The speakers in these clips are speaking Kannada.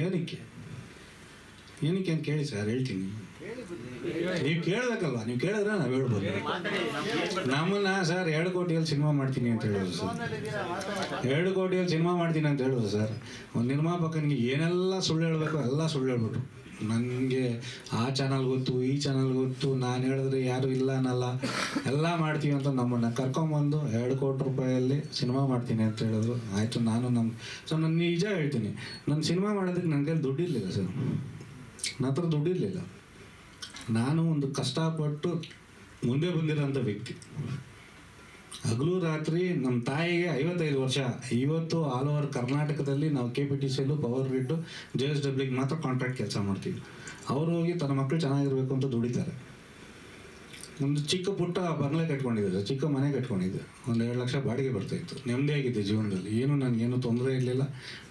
ಏನಕ್ಕೆ? ಏನಕ್ಕೆ ಅಂತ ಕೇಳಿ ಸರ್, ಹೇಳ್ತೀನಿ. ನೀವು ಕೇಳಬೇಕಲ್ವ? ನೀವು ಕೇಳಿದ್ರೆ ನಾವು ಹೇಳ್ಬೋದು. ನಮ್ಮನ್ನ ಸರ್, ಎರಡು ಕೋಟಿಯಲ್ಲಿ ಸಿನಿಮಾ ಮಾಡ್ತೀನಿ ಅಂತ ಹೇಳೋದು ಸರ್. ಎರಡು ಕೋಟಿಯಲ್ಲಿ ಸಿನಿಮಾ ಮಾಡ್ತೀನಿ ಅಂತ ಹೇಳೋದು ಸರ್. ಒಂದು ನಿರ್ಮಾಪಕನಿಗೆ ಏನೆಲ್ಲ ಸುಳ್ಳು ಹೇಳಬೇಕು, ಎಲ್ಲ ಸುಳ್ಳು ಹೇಳ್ಬಿಟ್ರು. ನನಗೆ ಆ ಚಾನಲ್ ಗೊತ್ತು, ಈ ಚಾನಲ್ ಗೊತ್ತು, ನಾನು ಹೇಳಿದ್ರೆ ಯಾರು ಇಲ್ಲ ಅನ್ನಲ್ಲ. ಎಲ್ಲ ಮಾಡ್ತೀವಿ ಅಂತ ನಮ್ಮನ್ನು ಕರ್ಕೊಂಬಂದು ಎರಡು ಕೋಟಿ ರೂಪಾಯಲ್ಲಿ ಸಿನಿಮಾ ಮಾಡ್ತೀನಿ ಅಂತ ಹೇಳಿದ್ರು. ಆಯಿತು, ನಾನು ನಮ್ಮ ಸೊ ನಾನು ನಿಜ ಹೇಳ್ತೀನಿ. ನನ್ನ ಸಿನಿಮಾ ಮಾಡೋದಕ್ಕೆ ನನ್ನ ಕೈಲಿ ದುಡ್ಡಿರಲಿಲ್ಲ ಸರ್ ನನ್ನ ಹತ್ರ ದುಡ್ಡಿರಲಿಲ್ಲ. ನಾನು ಒಂದು ಕಷ್ಟಪಟ್ಟು ಮುಂದೆ ಬಂದಿರೋಂಥ ವ್ಯಕ್ತಿ. ಹಗಲು ರಾತ್ರಿ ನಮ್ಮ ತಾಯಿಗೆ ಐವತ್ತೈದು ವರ್ಷ. ಇವತ್ತು ಆಲ್ ಓವರ್ ಕರ್ನಾಟಕದಲ್ಲಿ ನಾವು ಕೆ ಪಿ ಟಿ ಸಿಯಲ್ಲೂ ಪವರ್ ಗ್ರಿಡ್ಡು ಜೆ ಎಸ್ ಡಬ್ಲ್ಯೂಗೆ ಮಾತ್ರ ಕಾಂಟ್ರಾಕ್ಟ್ ಕೆಲಸ ಮಾಡ್ತೀವಿ. ಅವರು ಹೋಗಿ ತನ್ನ ಮಕ್ಕಳು ಚೆನ್ನಾಗಿರ್ಬೇಕು ಅಂತ ದುಡಿತಾರೆ. ನಮ್ಮದು ಚಿಕ್ಕ ಪುಟ್ಟ ಬಂಗ್ಲೆ ಕಟ್ಕೊಂಡಿದ್ದಾರೆ ಚಿಕ್ಕ ಮನೆ ಕಟ್ಕೊಂಡಿದ್ದೆ ಒಂದು ಎರಡು ಲಕ್ಷ ಬಾಡಿಗೆ ಬರ್ತಾಯಿತ್ತು ನೆಮ್ಮದಿಯಾಗಿದ್ದೆ ಜೀವನದಲ್ಲಿ. ಏನು ನನಗೇನು ತೊಂದರೆ ಇರಲಿಲ್ಲ.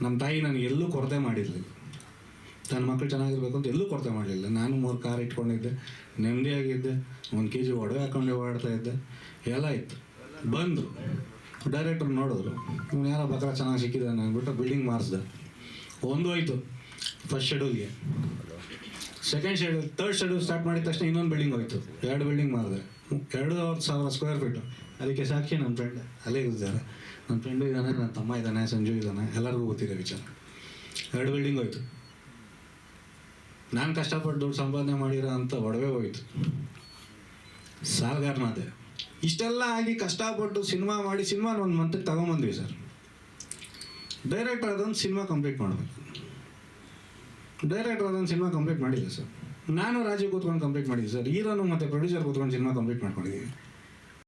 ನಮ್ಮ ತಾಯಿ ನನಗೆ ಎಲ್ಲೂ ಕೊರತೆ ಮಾಡಿರಲಿಲ್ಲ. ತನ್ನ ಮಕ್ಕಳು ಚೆನ್ನಾಗಿರ್ಬೇಕು ಅಂತ ಎಲ್ಲೂ ಕೊರತೆ ಮಾಡಲಿಲ್ಲ. ನಾನು ಮೂರು ಕಾರ್ ಇಟ್ಕೊಂಡಿದ್ದೆ, ನೆಮ್ಮದಿಯಾಗಿದ್ದೆ, ಒಂದು ಕೆ ಜಿ ಒಡವೆ ಹಾಕೊಂಡು ಓಡಾಡ್ತಾ ಇದ್ದೆ. ಎಲ್ಲ ಇತ್ತು ಬಂದರು ಡೈರೆಕ್ಟ್ರು ನೋಡಿದ್ರು, ಇವ್ನು ಯಾರೋ ಬಕ್ರ ಚೆನ್ನಾಗಿ ಸಿಕ್ಕಿದ್ದಾನೆ ಅಂದ್ಬಿಟ್ಟು ಬಿಲ್ಡಿಂಗ್ ಮಾರಿಸ್ದೆ ಒಂದು ಹೋಯ್ತು first ಶೆಡ್ಯೂಲ್ಗೆ second schedule third schedule start ಮಾಡಿದ ತಕ್ಷಣ ಇನ್ನೊಂದು ಬಿಲ್ಡಿಂಗ್ ಹೋಯ್ತು. ಎರಡು ಬಿಲ್ಡಿಂಗ್ ಮಾರಿದೆ ಎರಡು ಸಾವಿರ ಸ್ಕ್ವೇರ್ ಫೀಟು ಅದಕ್ಕೆ ಸಾಕ್ಷಿ ನನ್ನ ಫ್ರೆಂಡ್ ಅಲ್ಲೇ ಇದ್ದಾರೆ. ನನ್ನ ಫ್ರೆಂಡು ಇದ್ದಾನೆ ನನ್ನ ತಮ್ಮ ಇದ್ದಾನೆ, ಸಂಜು ಇದ್ದಾನೆ, ಎಲ್ಲರಿಗೂ ಗೊತ್ತಿದೆ ವಿಚಾರ. ಎರಡು ಬಿಲ್ಡಿಂಗ್ ಹೋಯ್ತು. ನಾನು ಕಷ್ಟಪಟ್ಟು ದುಡ್ಡು ಸಂಪಾದನೆ ಮಾಡಿರೋ ಅಂತ ಒಡವೆ ಹೋಯ್ತು. ಸಾಲ್ಗಾರನಾದೆ. ಇಷ್ಟೆಲ್ಲ ಆಗಿ ಕಷ್ಟಪಟ್ಟು ಸಿನಿಮಾ ಮಾಡಿ ಸಿನಿಮಾ ಒಂದು ಮಂತ್ ತಗೊಂಬಂದ್ವಿ ಸರ್. ಡೈರೆಕ್ಟರ್ ಅದೊಂದು ಸಿನಿಮಾ ಕಂಪ್ಲೀಟ್ ಮಾಡಬೇಕು. ಡೈರೆಕ್ಟರ್ ಅದೊಂದು ಸಿನಿಮಾ ಕಂಪ್ಲೀಟ್ ಮಾಡಿಲ್ಲ ಸರ್. ನಾನು ರಾಜೀವ್ ಕೂತ್ಕೊಂಡು ಕಂಪ್ಲೀಟ್ ಮಾಡಿದ್ದೆ ಸರ್. ಹೀರೋನು ಮತ್ತು ಪ್ರೊಡ್ಯೂಸರ್ ಕೂತ್ಕೊಂಡು ಸಿನಿಮಾ ಕಂಪ್ಲೀಟ್ ಮಾಡ್ಕೊಂಡಿದ್ದೀವಿ